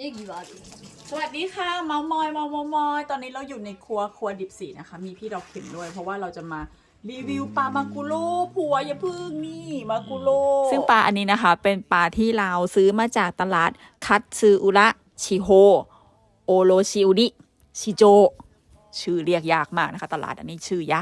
ยี่กี่บาทสวัสดีค่ะมามอยมามอยมอย ตอนนี้เราอยู่ในครัวครัวดิบสีนะคะ มีพี่ดอกเข็มด้วย เพราะว่าเราจะมารีวิวปลามากุโร่ผัวอย่าพึ่งนี่มากุโร่ซึ่งปลาอันนี้นะคะ เป็นปลาที่เราซื้อมาจากตลาดคัตซึอุระชิโฮโอโรชิอุริชิโจ ชื่อเรียกยากมากนะคะ ตลาดอันนี้ชื่อย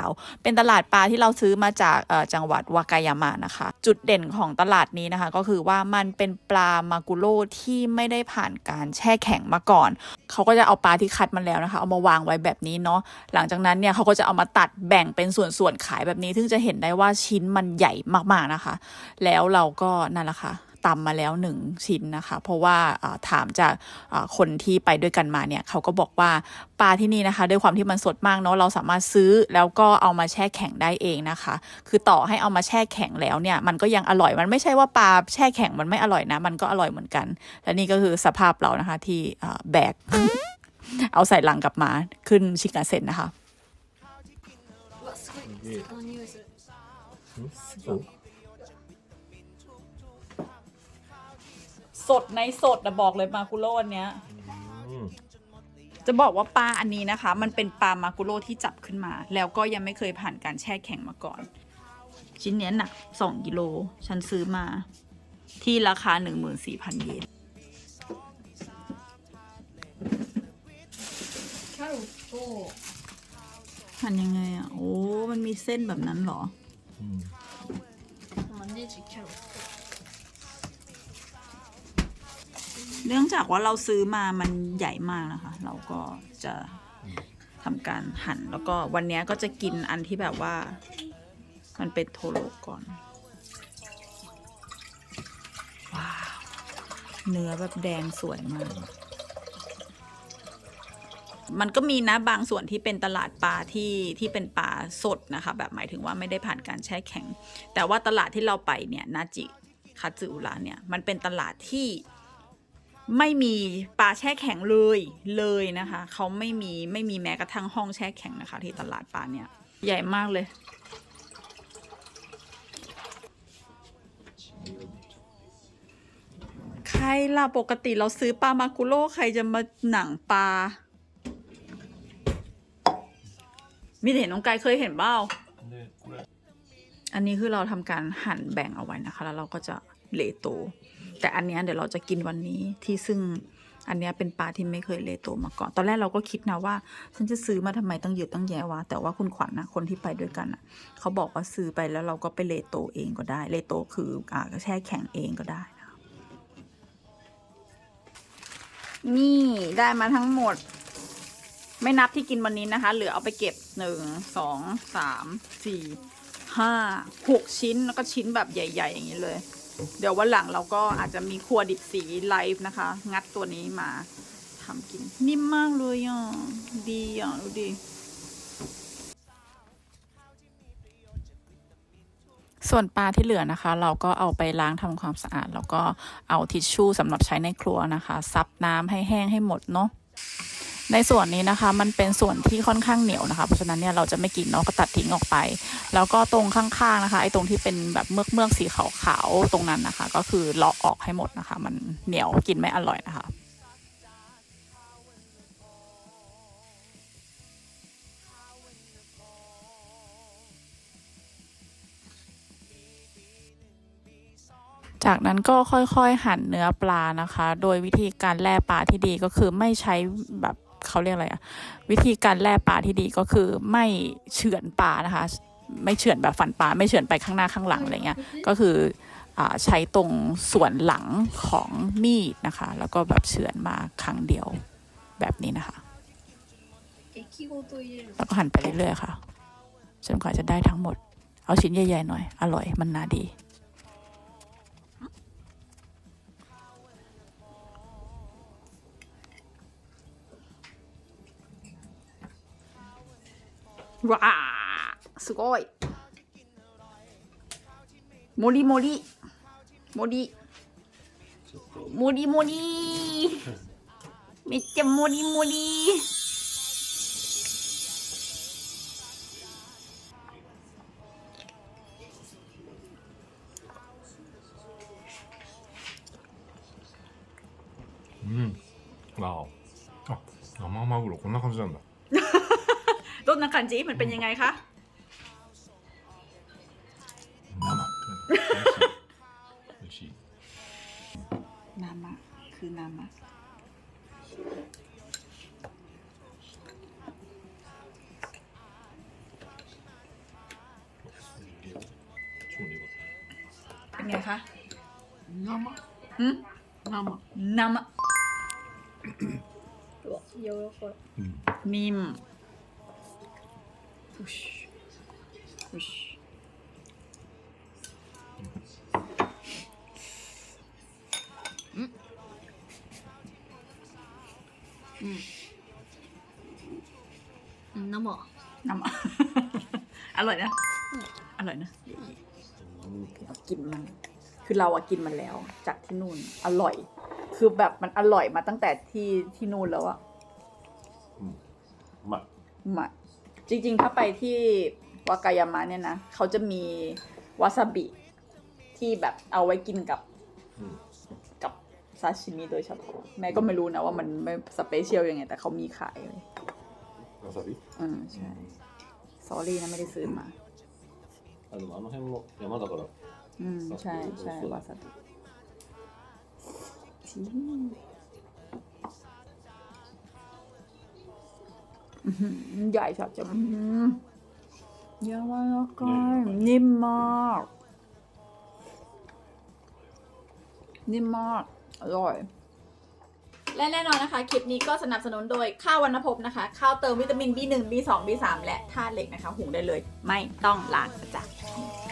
าวๆเป็นตลาดปลาที่เราซื้อมาจากจังหวัดวากายามะนะคะ จุดเด่นของตลาดนี้นะคะ ก็คือว่ามันเป็นปลามากุโรที่ไม่ได้ผ่านการแช่แข็งมาก่อน เขาก็จะเอาปลาที่คัดมาแล้วนะคะ เอามาวางไว้แบบนี้เนาะหลังจากนั้นเนี่ยเขาก็จะเอามาตัดแบ่งเป็นส่วนๆขายแบบนี้ ซึ่งจะเห็นได้ว่าชิ้นมันใหญ่มากๆนะคะ แล้วเราก็นั่นแหละค่ะ ตำมาแล้วหนึ่งชิ้นนะคะ เพราะว่าถามจากคนที่ไปด้วยกันมาเนี่ยเขาก็บอกว่าปลาที่นี่นะคะ ด้วยความที่มันสดมากเนาะเราสามารถซื้อแล้วก็เอามาแช่แข็งได้เองนะคะ คือต่อให้เอามาแช่แข็งแล้วเนี่ยมันก็ยังอร่อยมันไม่ใช่ว่าปลาแช่แข็งมันไม่อร่อยนะ มันก็อร่อยเหมือนกัน และนี่ก็คือสภาพเรานะคะที่แบกเอาใส่ลังกลับมาขึ้นชิคาเซ็นนะคะ สดในสดนะบอกเลยมากุโร่อันเนี้ย うん จะบอกว่าปลาอันนี้นะคะ มันเป็นปลามากุโร่ที่จับขึ้นมา แล้วก็ยังไม่เคยผ่านการแช่แข็งมาก่อน ชิ้นเนี้ยหนัก2กิโล ฉันซื้อมา ที่ราคา 14,000 เยน キャロット หั่นยังไงอ่ะ โอ้ มันมีเส้นแบบนั้นเหรอ うん まあネジキャロッ เนื่องจากว่าเราซื้อมามันใหญ่มากนะคะ เราก็จะทำการหั่นแล้วก็วันนี้ก็จะกินอันที่แบบว่า มันเป็นโทโรก่อนว้าวเนื้อแบบแดงสวยมาก มันก็มีนะบางส่วนที่เป็นตลาดปลาที่ที่เป็นปลาสดนะคะ แบบหมายถึงว่าไม่ได้ผ่านการแช่แข็ง แต่ว่าตลาดที่เราไปเนี่ยนาจิคาซึอุระเนี่ยมันเป็นตลาดที่ ไม่มีปลาแช่แข็งเลยเลยนะคะเขาไม่มีไม่มีแม้กระทั่งห้องแช่แข็งนะคะ ที่ตลาดปลาเนี่ยใหญ่มากเลย ใครล่ะปกติเราซื้อปลามากุโร่ใครจะมาหนังปลามีเห็นน้องกายเคยเห็นเปล่าอันนี้คือเราทำการหั่นแบ่งเอาไว้นะคะ แล้วเราก็จะเละโต แต่อันเนี้ยเดี๋ยวเราจะกินวันนี้ที่ซึ่งอันเนี้ยเป็นปลาที่ไม่เคยเลโตมาก่อน ตอนแรกเราก็คิดนะว่า ฉันจะซื้อมาทำไมตั้งเยอะตั้งแยะวะ แต่ว่าคุณขวัญนะคนที่ไปด้วยกันนะเขาบอกว่าซื้อไปแล้วเราก็ไปเลโตเองก็ได้ เลโตคืออ่าแช่แข็งเองก็ได้นะนี่ได้มาทั้งหมด ไม่นับที่กินวันนี้นะคะ เหลือเอาไปเก็บหนึ่งสองสามสี่ห้าหกชิ้นแล้วก็ชิ้นแบบใหญ่ ๆ อย่างนี้เลย เดี๋ยววันหลังเราก็อาจจะมีครัวดิบสีไลฟ์นะคะ งัดตัวนี้มาทำกิน นิ่มมากเลยอะดีอะดูดิส่วนปลาที่เหลือนะคะ เราก็เอาไปล้างทำความสะอาด แล้วก็เอาทิชชู่สำหรับใช้ในครัวนะคะ ซับน้ำให้แห้งให้หมดเนาะ ในส่วนนี้นะคะ มันเป็นส่วนที่ค่อนข้างเหนียวนะคะ เพราะฉะนั้นเนี่ยเราจะไม่กินเนาะก็ตัดทิ้งออกไป แล้วก็ตรงข้างๆนะคะไอ้ตรงที่เป็นแบบเมือกเมือกสีขาวๆตรงนั้นนะคะ ก็คือเลาะออกให้หมดนะคะ มันเหนียวกินไม่อร่อยนะคะจากนั้นก็ค่อยๆหั่นเนื้อปลานะคะ โดยวิธีการแล่ปลาที่ดีก็คือไม่ใช้แบบ เขาเรียกอะไรอะวิธีการแล่ปลาที่ดีก็คือไม่เฉือนปลานะคะ ไม่เฉือนแบบฟันปลาไม่เฉือนไปข้างหน้าข้างหลังอะไรเงี้ยก็คือใช้ตรงส่วนหลังของมีดนะคะ แล้วก็แบบเฉือนมาครั้งเดียวแบบนี้นะคะ แล้วก็หั่นไปเรื่อยๆค่ะจนกว่าจะได้ทั้งหมด เอาชิ้นใหญ่ๆหน่อย อร่อยมันนาดี ว้าすごい。もりもり。もり。もりもり。めっちゃもりもり。うん。ああ生マグロこんな感じなんだ รสนาคันจิมันเป็นยังไงคะ 生美味しい美味しい นามะ คือนามะ 超苦 เป็นไงคะ 生 หึ 生 นามะ うわ柔らかい うん นิ่ม อุชอุชอืมอืมอืมน้ำหมอน้ำ อร่อยนะ อร่อยนะ เอากินมัน คือเราอะกินมันแล้ว จากที่นู่น อร่อย คือแบบมันอร่อยมาตั้งแต่ที่ที่นู่นแล้วอะ หมัก มา จริง ๆ ถ้าไปที่วากายามะเนี่ยนะ เขาจะมีวาซาบิ ที่แบบเอาไว้กินกับ うん กับซาชิมิโดยเฉพาะ แม่ก็ไม่รู้นะว่ามันไม่สเปเชียลยังไง แต่เขามีขายเลย わさび อืมใช่ สอรี่นะไม่ได้ซื้อมา あでもあの辺も山だから อืม ใช่ใช่วาซาบิ ใหญ่ชัดจะอื้อหือเยอะมากกายนิ่มมาก นิ่มมาก อร่อย และแน่นอนนะคะ คลิปนี้ก็สนับสนุนโดยข้าววรรณภพนะคะ ข้าวเติมวิตามิน B1 B2 B3 และธาตุเหล็กนะคะ หุงได้เลย ไม่ต้องล้างนะจ๊ะ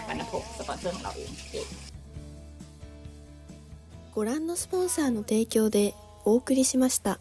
วรรณภพสปอนเซอร์ของเราเองเอง ご覧のスポンサーの提供でお送りしました。